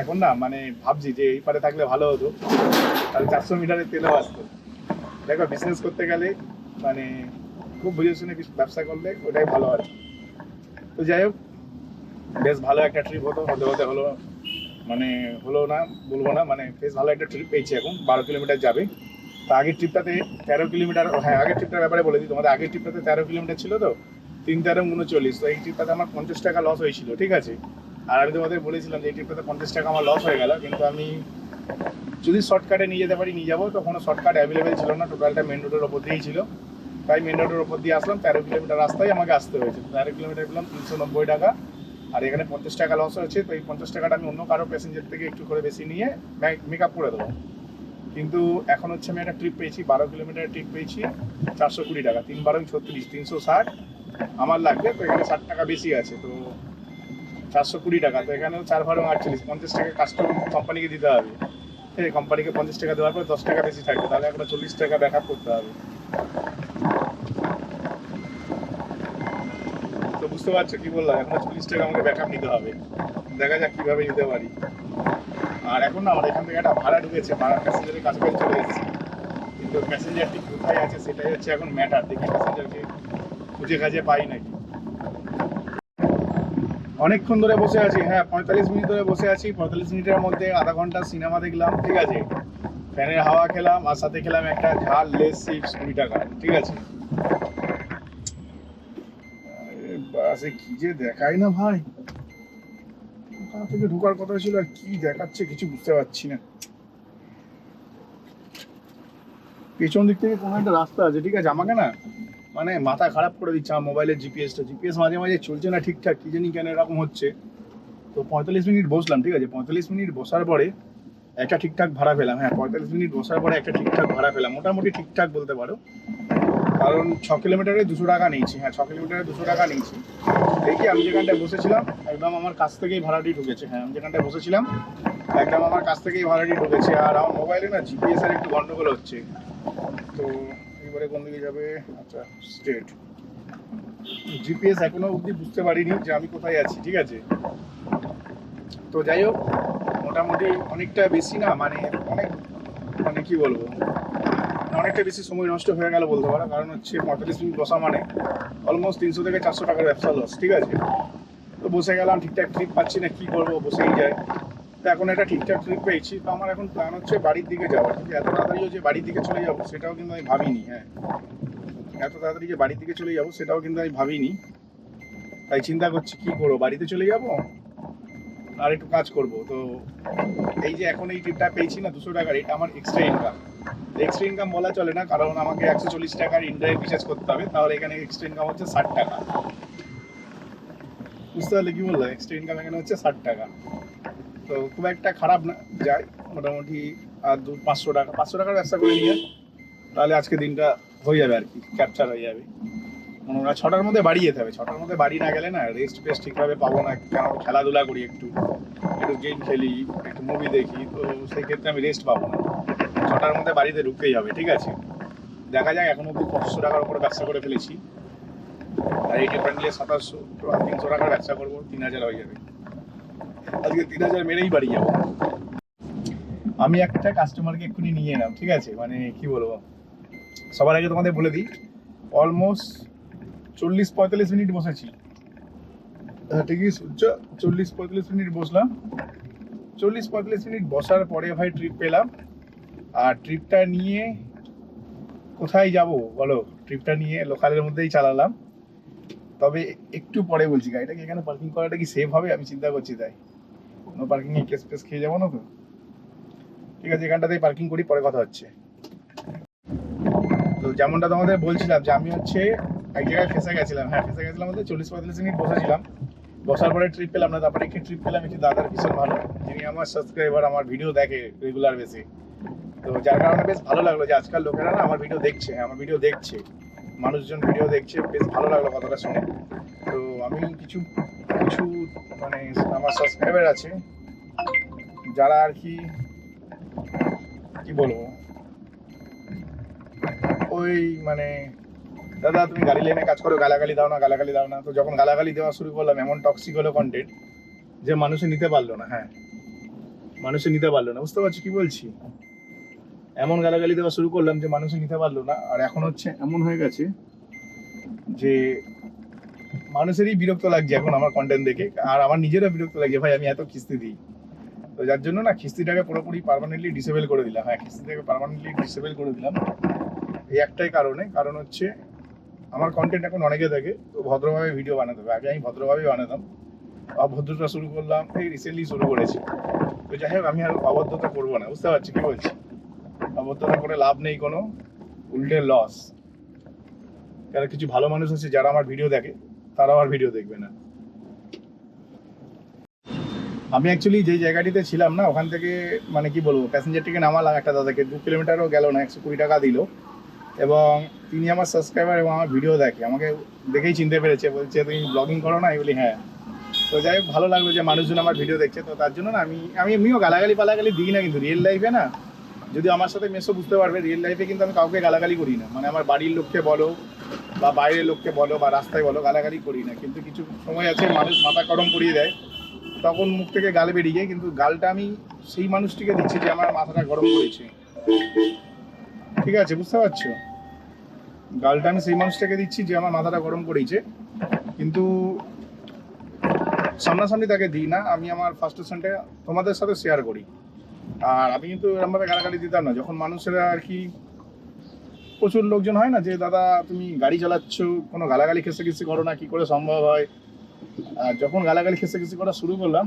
এখন না মানে ভাবছি যে এই পারে থাকলে ভালো হতো। তাহলে চারশো মিটারের তেলও আসতো। দেখো বিজনেস করতে গেলে মানে খুব বুঝে শুনে কিছু ব্যবসা করলে ওটাই ভালো হয়। তো যাই হোক, বেশ ভালো একটা ট্রিপ হতো, হতে হতে হলো মানে হলো না, বলব না মানে বেশ ভালো একটা ট্রিপ পেয়েছি এখন, বারো কিলোমিটার যাবে। তা আগের ট্রিপটাতে তেরো কিলোমিটার হ্যাঁ আগের ট্রিপটার ব্যাপারে বলে দিই, তোমাদের আগের ট্রিপটাতে তেরো কিলোমিটার ছিল তো? তিন তেরো উনচল্লিশ তো এই ট্রিপটাতে আমার পঞ্চাশ টাকা লস হয়েছিল, ঠিক আছে? আর আমি তোমাদের বলেছিলাম যে এই ট্রিপটাতে পঞ্চাশ টাকা আমার লস হয়ে গেল, কিন্তু আমি যদি শর্টকাটে নিয়ে যেতে পারি, নিয়ে যাব। তো কোনো শর্টকাট অ্যাভেলেবেল ছিল না টোটালটা মেন রোডের ওপর দিয়েই ছিল। তাই মেন রোডের ওপর দিয়ে আসলাম। তেরো কিলোমিটার রাস্তায় আমাকে আসতে হয়েছে। তেরো কিলোমিটার পেলাম তিনশো নব্বই টাকা। আর এখানে পঞ্চাশ টাকা লস হয়েছে। তো এই পঞ্চাশ টাকাটা আমি অন্য কারও প্যাসেঞ্জার থেকে একটু করে বেশি নিয়ে মেক আপ করে দেবো। কিন্তু এখন হচ্ছে আমি একটা ট্রিপ পেয়েছি, বারো কিলোমিটার ট্রিপ পেয়েছি, চারশো কুড়ি টাকা। তিন বারো ছত্রিশ, তিনশো ষাট। আমার লাগবে, তো এখানে ষাট টাকা বেশি আছে। তো চারশো কুড়ি টাকা। তো এখানেও চার বারো আটচল্লিশ, পঞ্চাশ টাকা কাস্টমার কোম্পানিকে দিতে হবে। ঠিক আছে কোম্পানিকে পঞ্চাশ টাকা দেওয়ার পর দশ টাকা বেশি থাকবে। তাহলে একটা চল্লিশ টাকা ব্যাক করতে হবে। তো বুঝতে পারছ কি বললাম? এখন চল্লিশ টাকা আমাকে ব্যাক নিতে হবে। দেখা যাক কীভাবে নিতে পারি। আর এখন না আমার এখান থেকে একটা ভাড়া ঢুকেছে। ভাড়া প্যাসেঞ্জারের কাছাকাছি চলে এসেছি। কিন্তু প্যাসেঞ্জারটি কোথায় আছে, সেটাই হচ্ছে এখন ম্যাটার দেখি প্যাসেঞ্জারকে খুঁজে কাজে পাই নাকি। অনেকক্ষণ ধরে বসে আছি হ্যাঁ পঁয়তাল্লিশ মিনিট ধরে বসে আছি, পঁয়তাল্লিশ মিনিটের মধ্যে আধা ঘণ্টা সিনেমা দেখলাম, ঠিক আছে? ফ্যানের হাওয়া খেলাম, আর সাথে খেলাম একটা ঝাল, লেস চিপস কুড়ি টাকা, ঠিক আছে? বাসে কি যে দেখায় না ভাই? ওখান থেকে ঢোকার কথা ছিল আর কি দেখাচ্ছে কিছু বুঝতে পারছি না। পেছন দিক থেকে কোনো একটা রাস্তা আছে, ঠিক আছে? আমাকে না মানে মাথা খারাপ করে দিচ্ছে আমার মোবাইলের জিপিএসটা জিপিএস মাঝে মাঝে চলছে না ঠিকঠাক, কী জানি কেন এরকম হচ্ছে। তো পঁয়তাল্লিশ মিনিট বসলাম, ঠিক আছে? পঁয়তাল্লিশ মিনিট বসার পরে একটা ঠিকঠাক ভাড়া পেলাম। হ্যাঁ পঁয়তাল্লিশ মিনিট বসার পরে একটা ঠিকঠাক ভাড়া পেলাম। মোটামুটি ঠিকঠাক বলতে পারো। কারণ ছ কিলোমিটারে দুশো টাকা নিয়েছি। হ্যাঁ ছ কিলোমিটারে দুশো টাকা নিয়েছি। দেখি আমি যেখানটায় বসেছিলাম, একদম আমার কাছ থেকেই ভাড়াটি ঢুকেছে। হ্যাঁ আমি যেখানটায় বসেছিলাম, একদম আমার কাছ থেকেই ভাড়াটি ঢুকেছে। আর আমার মোবাইলে না জিপিএস এর একটু গন্ডগোল হচ্ছে। তো এবারে কোন দিকে যাবে? আচ্ছা স্টেট জিপিএস এখনও অবধি বুঝতে পারিনি যে আমি কোথায় আছি, ঠিক আছে? তো যাই হোক, মোটামুটি অনেকটা বেশি না মানে অনেক মানে কি বলব? অনেকটা বেশি সময় নষ্ট হয়ে গেল বলতে পারো, কারণ হচ্ছে পঁয়তাল্লিশ মিনিট বসা মানে অলমোস্ট তিনশো থেকে চারশো টাকার ব্যবসা লস ঠিক আছে? তো বসে গেলাম, ঠিকঠাক ট্রিপ পাচ্ছি না, কি করব? বসেই যায়। তো এখন একটা ঠিকঠাক ট্রিপ পেয়েছি। তো আমার এখন প্ল্যান হচ্ছে বাড়ির দিকে যাওয়া কিন্তু এত তাড়াতাড়িও যে বাড়ির দিকে চলে যাব, সেটাও কিন্তু আমি ভাবিনি হ্যাঁ। এত তাড়াতাড়ি যে বাড়ির দিকে চলে যাব, সেটাও কিন্তু আমি ভাবিনি। তাই চিন্তা করছি, কি করব? বাড়িতে চলে যাব? আর একটু কাজ করব। তো এই যে এখন এই ট্রিপটা পেয়েছি না, দুশো টাকার, এটা আমার এক্সট্রা ইনকাম এক্সট্রা ইনকাম বলা চলে না, কারণ আমাকে একশো চল্লিশ টাকার ইন্টারনেট রিচার্জ করতে হবে। তাহলে এখানে এক্সট্রা ইনকাম হচ্ছে ষাট টাকা। বুঝতে পারলে কি বলল? এক্সট্রা ইনকাম এখানে হচ্ছে ষাট টাকা। তো খুব একটা খারাপ না, যায়। মোটামুটি আর দু পাঁচশো টাকা, পাঁচশো টাকার ব্যবসা করে নিয়ে তাহলে আজকে দিনটা হয়ে যাবে আর কি ক্যাপচার হয়ে যাবে। মানে ওরা ছটার মধ্যে বাড়ি যেতে হবে, ছটার মধ্যে বাড়ি না গেলে না রেস্ট ফেস্ট ঠিকভাবে পাবো না, কেন খেলাধুলা করি একটু একটু গেম খেলি, একটু মুভি দেখি, তো সেই ক্ষেত্রে আমি রেস্ট পাবো না। ছটার মধ্যে বাড়িতে ঢুকতেই হবে, ঠিক আছে? দেখা যাক, এখন অব্দি পাঁচশো টাকার উপরে ব্যবসা করে ফেলেছি। আর এই ডিফারেন্ট নিয়ে সাতাশশো, তিনশো টাকার ব্যবসা করব, তিন হাজার হয়ে যাবে। আজকে তিন হাজার মেরেই বাড়ি যাব। আমি একটা কাস্টমারকে এক্ষুনি নিয়ে এলাম, ঠিক আছে? মানে কি বলব? সবার আগে তোমাদের বলে দিই অলমোস্ট চল্লিশ পঁয়তাল্লিশ মিনিট বসেছি। হ্যাঁ ঠিকই সূর্য চল্লিশ পঁয়তাল্লিশ মিনিট বসলাম। চল্লিশ পঁয়তাল্লিশ মিনিট বসার পরে ভাই ট্রিপ পেলাম। আর ট্রিপটা নিয়ে কোথায় যাব বলো? ট্রিপটা নিয়ে লোকালের মধ্যেই চালালাম। তবে একটু পরে বলছি গাড়িটাকে এখানে পার্কিং করাটা কি সেফ হবে? আমি চিন্তা করছি তাই। নো পার্কিং এ কেস ফেস খেয়ে যাব না তো? ঠিক আছে, এখানটাতেই পার্কিং করি, পরে কথা হচ্ছে। তো যেমনটা তোমাদের বলছিলাম যে আমি হচ্ছে এক জায়গায় ফেসে গেছিলাম। হ্যাঁ ফেসে গেছিলাম বলতে চল্লিশ পঁয়তাল্লিশ মিনিট বসেছিলাম। বসার পরে ট্রিপ পেলাম না, তারপরে একটি ট্রিপ পেলাম, একটি দাদার ভীষণ ভালো। যিনি আমার সাবস্ক্রাইবার আমার ভিডিও দেখে রেগুলার বেসে তো যার কারণে বেশ ভালো লাগল যে আজকাল লোকেরা না আমার ভিডিও দেখছে, আমার ভিডিও দেখছে। মানুষজন ভিডিও দেখছে, বেশ ভালো লাগল কথাটা শুনে। তো আমি কিছু কিছু মানে আমার সাবস্ক্রাইবার আছে, যারা আর কি কি বলব? ওই মানে দাদা, তুমি গাড়ি লেনে কাজ করো, গালাগালি দাও না, গালাগালি দাও না। তো যখন গালাগালি দেওয়া শুরু করলাম, এমন টক্সিক হলো কন্টেন্ট যে মানুষে নিতে পারল না হ্যাঁ। মানুষে নিতে পারল না, বুঝতে পারছি কি বলছি? এমন গালাগালি দেওয়া শুরু করলাম যে মানুষে নিতে পারল না, আর এখন হচ্ছে এমন হয়ে গেছে যে মানুষেরই বিরক্ত লাগছে এখন আমার কন্টেন্ট দেখে। আর আমার নিজেরও বিরক্ত লাগছে, ভাই, আমি এত কিস্তি দিই। তো যার জন্য না কিস্তিটাকে পুরোপুরি পার্মানেন্টলি ডিসেবল করে দিলাম। হ্যাঁ কিস্তিটাকে পারমানেন্টলি ডিসেবল করে দিলাম। এই একটাই কারণে। কারণ হচ্ছে, আমার কন্টেন্ট এখন অনেকে দেখে, তো ভদ্রভাবে ভিডিও বানাতে হবে। আগে আমি ভদ্রভাবেই বানাতাম। অভদ্রতা শুরু করলাম, এই রিসেন্টলি শুরু করেছি। তো যাই হোক, আমি আর অভদ্রতা করব না। বুঝতে পারছি? কি বলছি? অভদ্রতা করে লাভ নেই কোনো। উল্টে লস কারণ কিছু ভালো মানুষ আছে যারা আমার ভিডিও দেখে। তারা আর ভিডিও দেখবে না। আমি অ্যাকচুয়ালি যে জায়গাটিতে ছিলাম না, ওখান থেকে মানে কি বলব প্যাসেঞ্জার প্যাসেঞ্জারটিকে নামালাম একটা দাদাকে। দু কিলোমিটারও গেল না, একশো কুড়ি টাকা দিল। এবং তিনি আমার সাবস্ক্রাইবার এবং আমার ভিডিও দেখে। আমাকে দেখেই চিনতে পেরেছে, বলছে, তুমি ব্লগিং করো না? বলি হ্যাঁ। তো যাই হোক, ভালো লাগল যে মানুষজন আমার ভিডিও দেখছে। তো তার জন্য না, আমি আমি এমনিও গালাগালি পালাগালি দিই না কিন্তু রিয়েল লাইফে না, যদি আমার সাথে মেসো বুঝতে পারবে রিয়েল লাইফে কিন্তু আমি কাউকে গালাগালি করি না। মানে আমার বাড়ির লোককে বলো বা বাইরের লোককে বলো বা রাস্তায় বলো, গালাগালি করি না। কিন্তু কিছু সময় আছে, মানুষ মাথা গরম করিয়ে দেয়। তখন মুখ থেকে গাল বেরিয়ে যায়, কিন্তু গালটা আমি সেই মানুষটিকে দিচ্ছি যে আমার মাথাটা গরম করেছে। ঠিক আছে, বুঝতে পারছ? গালটা আমি সেই মানুষটাকে দিচ্ছি যে আমার মাথাটা গরম করেছে। কিন্তু সামনাসামনি তাকে দিই না, আমি আমার ফার্স্টেশনটা তোমাদের সাথে শেয়ার করি। আর আমি কিন্তু এরমভাবে গালাগালি দিতাম না। যখন মানুষেরা আর কি প্রচুর লোকজন হয় না যে, দাদা, তুমি গাড়ি চালাচ্ছ, কোনো গালাগালি খেসে করো না, কি করে সম্ভব হয়? আর যখন গালাগালি খেসে খেসে করা শুরু করলাম,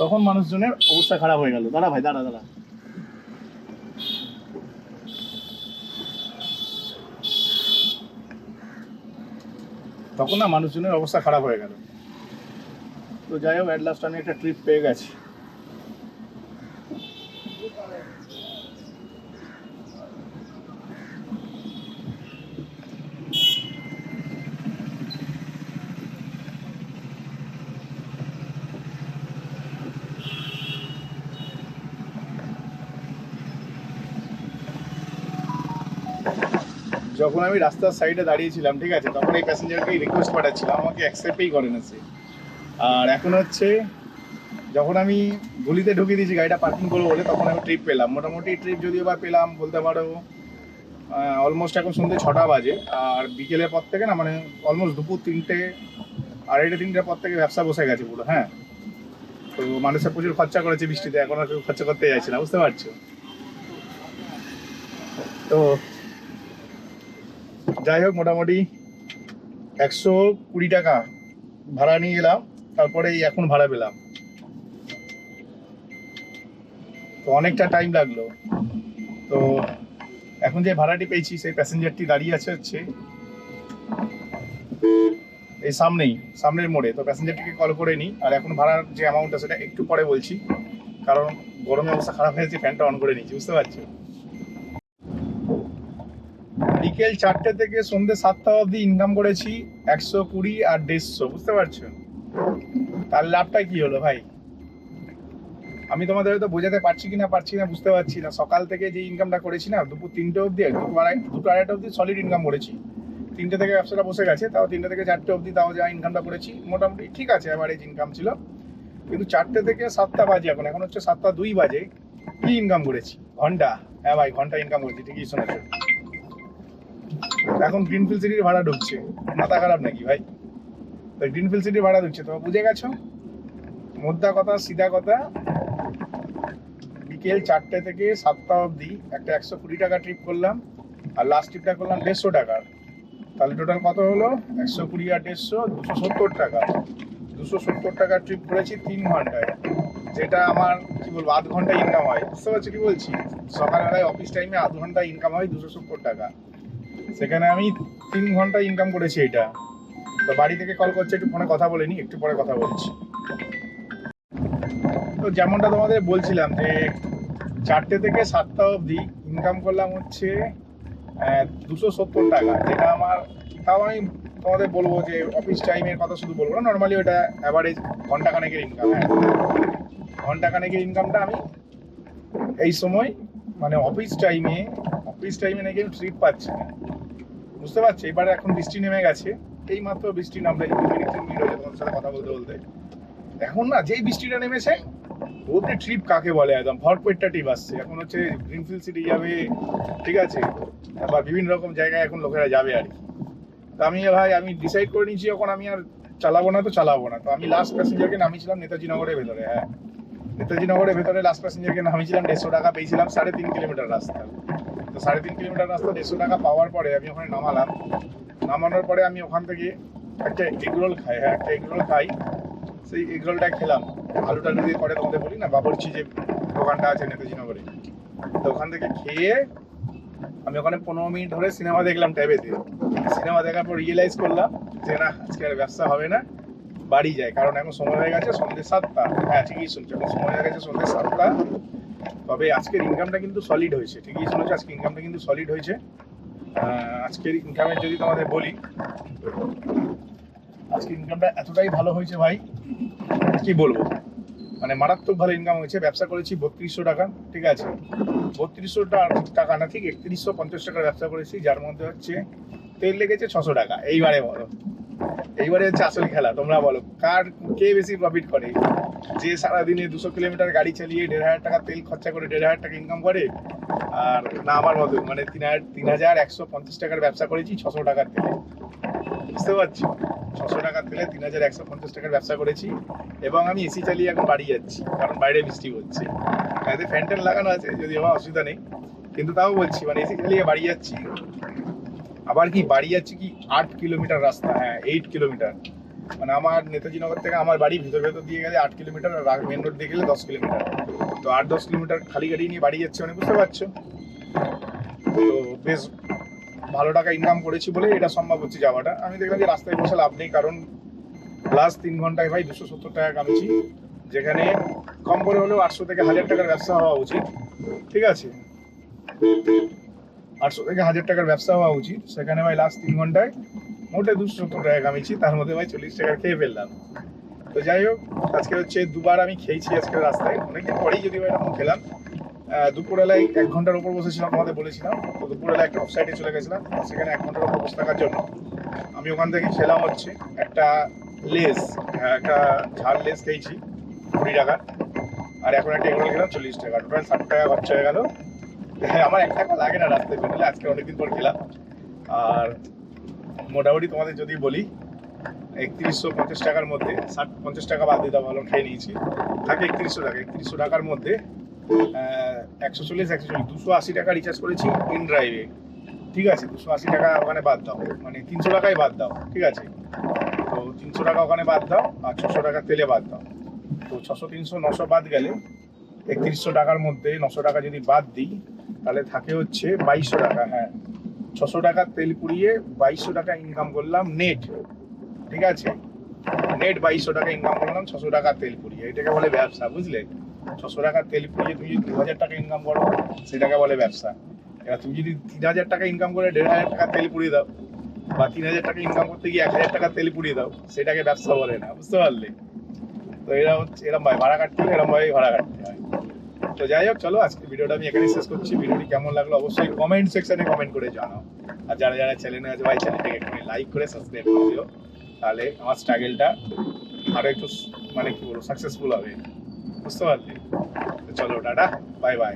তখন মানুষজনের অবস্থা খারাপ হয়ে গেল। দাঁড়া ভাই, দাঁড়া দাঁড়া। তখন না মানুষজনের অবস্থা খারাপ হয়ে গেল। তো যাই হোক অ্যাট লাস্ট আমি একটা ট্রিপ পেয়ে গেছি। যখন আমি রাস্তার সাইডে দাঁড়িয়েছিলাম, ঠিক আছে, তখন এই প্যাসেঞ্জারকে রিকোয়েস্ট পাঠাচ্ছিলাম, আমাকে অ্যাকসেপ্টই করে না সে। আর এখন হচ্ছে, যখন আমি গলিতে ঢুকিয়ে দিয়েছি, গাড়িটা পার্কিং করব বলে, তখন আমি ট্রিপ পেলাম। মোটামুটি ট্রিপ যদিও বা পেলাম, বলতে পারো অলমোস্ট এখন সন্ধ্যে ছটা বাজে, আর বিকেলের পর থেকে না মানে অলমোস্ট দুপুর তিনটে, আড়াইটে তিনটের পর থেকে ব্যবসা বসে গেছে পুরো হ্যাঁ। তো মানুষের প্রচুর খরচা করেছে বৃষ্টিতে, এখন আর কেউ খরচা করতে যাচ্ছে না, বুঝতে পারছ? তো যাই হোক, মোটামুটি একশো কুড়ি টাকা ভাড়া নিয়ে এলাম, তারপরে এখন ভাড়া পেলাম। তো অনেকটা টাইম লাগল। তো এখন যে ভাড়াটি পেয়েছি, সেই প্যাসেঞ্জারটি দাঁড়িয়ে আছে হচ্ছে এই সামনেই, সামনের মোড়ে। তো প্যাসেঞ্জারটিকে কল করে নিই, আর এখন ভাড়ার যে অ্যামাউন্টটা সেটা একটু পরে বলছি। কারণ গরমে অবস্থা খারাপ হয়েছে ফ্যানটা অন করে নিচ্ছি বুঝতে পারছ? বিকেল চারটে থেকে সন্ধ্যে সাতটা অবধি ইনকাম করেছি একশো কুড়ি আর দেড়শো, বুঝতে পারছ? তার লাভটা কি হলো ভাই? আমি তোমাদের হয়তো বোঝাতে পারছি কি না পারছি না, বুঝতে পারছি না। সকাল থেকে যে ইনকামটা করেছি না, দুপুর তিনটে অবধি দুটো আড়াই, দুটো আড়াইটা অবধি সলিড ইনকাম করেছি। তিনটে থেকে ব্যবসাটা বসে গেছে, তাও তিনটে থেকে চারটে অবধি তাও যা ইনকামটা করেছি, মোটামুটি ঠিক আছে অ্যাভারেজ ইনকাম ছিল। কিন্তু চারটে থেকে সাতটা বাজে এখন এখন হচ্ছে সাতটা দুই বাজে, কি ইনকাম করেছি? ঘণ্টা। হ্যাঁ ভাই, ঘণ্টা ইনকাম করেছি, ঠিকই শুনেছো। এখন গ্রিনফিল্ড সিটির ভাড়া ঢুকছে। মাথা খারাপ নাকি ভাই? তো গ্রিনফিল্ড সিটির ভাড়া ঢুকছে তো বুঝে গেছো? মোদ্দা কথা, সিধা কথা। বিকেল চারটে থেকে সাতটা অবধি একটা একশো কুড়ি টাকা ট্রিপ করলাম, আর লাস্ট ট্রিপটা করলাম দেড়শো টাকার। তাহলে টোটাল কত হলো? একশো কুড়ি আর দেড়শো, দুশো সত্তর টাকা। দুশো সত্তর টাকার ট্রিপ করেছি তিন ঘন্টায়। যেটা আমার, কি বলব, আধ ঘণ্টা ইনকাম হয়। বুঝতে পারছি কি বলছি? সকালবেলায় অফিস টাইমে আধ ঘণ্টা ইনকাম হয় দুশো সত্তর টাকা। সেখানে আমি তিন ঘণ্টা ইনকাম করেছি এটা। তো বাড়ি থেকে কল করছে, একটু ফোনে কথা বলে নি, একটু পরে কথা বলছি। তো যেমনটা তোমাদের বলছিলাম যে চারটে থেকে সাতটা অবধি ইনকাম করলাম হচ্ছে দুশো সত্তর টাকা। যেটা আমার, তাও আমি তোমাদের বলব যে অফিস টাইমের কথা শুধু বলব না নর্মালি ওটা অ্যাভারেজ ঘণ্টা খানেকের ইনকাম হ্যাঁ। ঘণ্টা খানেকের ইনকামটা আমি এই সময় মানে অফিস টাইমে অফিস টাইমে নাকি আমি ট্রিপ পাচ্ছি না। বুঝতে পারছি? এবারে এখন বৃষ্টি নেমে গেছে। এই মাত্র বৃষ্টি নামলে তোমার সাথে কথা বলতে বলতে। এখন না, যেই বৃষ্টিটা নেমেছে ওতে ট্রিপ কাকে বলে একদম? ভরপেটটা ট্রিপ আসছে। এখন হচ্ছে গ্রিনফিল্ড সিটি যাবে, ঠিক আছে? আবার বিভিন্ন রকম জায়গায় এখন লোকেরা যাবে আর কি। তো আমি ভাই, আমি ডিসাইড করে নিয়েছি এখন আমি আর চালাবো না তো চালাবো না। তো আমি লাস্ট প্যাসেঞ্জারকে নামিয়েছিলাম নেতাজি নগরের ভেতরে হ্যাঁ। নেতাজি নগরের ভেতরে লাস্ট প্যাসেঞ্জারকে নামিয়েছিলাম, দেড়শো টাকা পেয়েছিলাম, সাড়ে তিন কিলোমিটার রাস্তা। তো সাড়ে তিন কিলোমিটার রাস্তা, দেড়শো টাকা পাওয়ার পরে আমি ওখানে নামালাম। নামানোর পরে আমি ওখান থেকে একটা এগরোল খাই হ্যাঁ একটা এগরোল খাই। সেই এগরোলটা খেলাম। আলু টালু দিয়ে করে তোমাদের বলি না, বাবরচি যে দোকানটা আছে নেতাজি তো ওখান থেকে খেয়ে আমি ওখানে পনেরো মিনিট ধরে সিনেমা দেখলাম ট্যাবেতে সিনেমা দেখার পর রিয়েলাইজ করলাম যে না, আজকে আর ব্যবসা হবে না। বাড়ি যায়, কারণ এখন সময় হয়ে গেছে সন্ধ্যে সাতটা। হ্যাঁ ঠিকই শুনছো, এখন সময় হয়ে গেছে সন্ধ্যে সাতটা। তবে আজকের ইনকামটা কিন্তু সলিড হয়েছে, ঠিকই শুনেছো, আজকে ইনকামটা কিন্তু সলিড হয়েছে। আজকের ইনকামের যদি তোমাদের বলি আজকে ইনকামটা এতটাই ভালো হয়েছে ভাই, কি বলব? মানে মারাত্মক ভালো ইনকাম হয়েছে, ব্যবসা করেছি বত্রিশশো টাকা, ঠিক আছে? বত্রিশশো টাকা না, ঠিক একত্রিশশো পঞ্চাশ টাকার ব্যবসা করেছি, যার মধ্যে হচ্ছে তেল লেগেছে ছশো টাকা, এইবারে বলো। এইবারে হচ্ছে আসল খেলা, তোমরা বলো, কার, কে বেশি প্রফিট করে? যে সারাদিনে দুশো কিলোমিটার গাড়ি চালিয়ে দেড় হাজার টাকা তেল খরচা করে দেড় হাজার টাকা ইনকাম করে, আর না আমার মতো মানে তিন হাজার তিন হাজার একশো পঞ্চাশ টাকার ব্যবসা করেছি ছশো টাকার তেলে। বুঝতে পারছি? ছশো টাকার তেলে তিন হাজার একশো পঞ্চাশ টাকার ব্যবসা করেছি, এবং আমি এসি চালিয়ে এখন বাড়ি যাচ্ছি, কারণ বাইরে বৃষ্টি হচ্ছে। এতে ফ্যান লাগানো আছে, যদি আমার অসুবিধা নেই, কিন্তু তাও বলছি মানে এসি চালিয়ে বাড়ি যাচ্ছি আবার কি বাড়ি যাচ্ছি কি আট কিলোমিটার রাস্তা? হ্যাঁ এইট কিলোমিটার। মানে আমার নেতাজি নগর থেকে আমার বাড়ি ভিতর ভেতর দিয়ে গেলে আট কিলোমিটার, আর মেন রোড দিয়ে গেলে দশ কিলোমিটার। তো আট দশ কিলোমিটার খালি গাড়ি নিয়ে বাড়ি যাচ্ছে মানে বুঝতে পারছ? তো বেশ ভালো টাকা ইনকাম করেছি বলে এটা সম্ভব হচ্ছে যাওয়াটা। আমি দেখলাম যে রাস্তায় বসে লাভ নেই, কারণ লাস্ট তিন ঘন্টায় ভাই দুশো সত্তর টাকা কামিয়েছি, যেখানে কম করে হলেও আটশো থেকে হাজার টাকার ব্যবসা হওয়া উচিত। ঠিক আছে? আটশো থেকে হাজার টাকার ব্যবসা হওয়া উচিত। সেখানে ভাই লাস্ট তিন ঘন্টায় মোটে দুশো টাকা কামিয়েছি, তার মধ্যে ভাই চল্লিশ টাকা খেয়ে ফেললাম। তো যাই হোক, আজকে হচ্ছে দুবার আমি খেয়েছি আজকে রাস্তায়। অনেকদিন পরেই যদি ভাই এরকম খেলাম দুপুরবেলায় এক ঘণ্টার উপর বসেছিলাম তোমাদের বলেছিলাম। তো দুপুরবেলা একটা অফসাইডে চলে গেছিলাম, সেখানে এক ঘণ্টার উপর বসে থাকার জন্য। আমি ওখান থেকে খেলাম হচ্ছে একটা লেস একটা ঝাল লেস খেয়েছি, কুড়ি টাকা আর এখন একটা এগুলো খেলাম চল্লিশ টাকা। টোটাল ষাট টাকা খরচা হয়ে গেল। হ্যাঁ, আমার এক টাকা লাগে না রাস্তায় বেরোলে আজকে অনেকদিন পর খেলাম আর মোটামুটি তোমাদের যদি বলি একত্রিশশো পঞ্চাশ টাকার মধ্যে ষাট পঞ্চাশ টাকা বাদ দিতে ভালো খেয়ে নিয়েছি। থাকে একত্রিশশো টাকা একত্রিশশো টাকার মধ্যে একশো চল্লিশ একশো চল্লিশ দুশো আশি টাকা রিচার্জ করেছি ইন ড্রাইভে ঠিক আছে দুশো আশি টাকা ওখানে বাদ দাও মানে তিনশো টাকাই বাদ দাও ঠিক আছে? তো তিনশো টাকা ওখানে বাদ দাও আর ছশো টাকা তেলে বাদ দাও। তো ছশো তিনশো নশো বাদ গেলে একত্রিশশো টাকার মধ্যে নশো টাকা যদি বাদ দিই তাহলে থাকে হচ্ছে বাইশশো টাকা হ্যাঁ। ছশো টাকা তেল পুড়িয়ে বাইশশো টাকা ইনকাম করলাম নেট ঠিক আছে? নেট বাইশশো টাকা ইনকাম করলাম, ছশো টাকা তেল পুড়িয়ে। এটাকে বলে ব্যবসা, বুঝলে? ছশো টাকা তেল পুড়িয়ে তুমি যদি দু হাজার টাকা ইনকাম করো, সেটাকে বলে ব্যবসা। এবার তুমি যদি তিন হাজার টাকা ইনকাম করে দেড় হাজার টাকা তেল পুড়িয়ে দাও, বা তিন হাজার টাকা ইনকাম করতে গিয়ে এক হাজার টাকা তেল পুড়িয়ে দাও, সেটাকে ব্যবসা বলে না, বুঝতে পারলে? তো এরা হচ্ছে, এরম ভাই ভাড়া কাটতে হবে, এরম ভাবে ভাড়া কাটতে হয়। তো যাই হোক, চলো আজকে ভিডিওটা আমি এখানে শেষ করছি। ভিডিওটি কেমন লাগল অবশ্যই কমেন্ট সেকশনে কমেন্ট করে জানাও। আর যারা যারা চ্যানেলে আছে ভাই চ্যানেলটাকে একটু লাইক করে সাবস্ক্রাইব করে দিও। তাহলে আমার স্ট্রাগলটা আরও একটু মানে কি বলব সাকসেসফুল হবে। বুঝতে পারলে? তো চলো, টাটা। Bye bye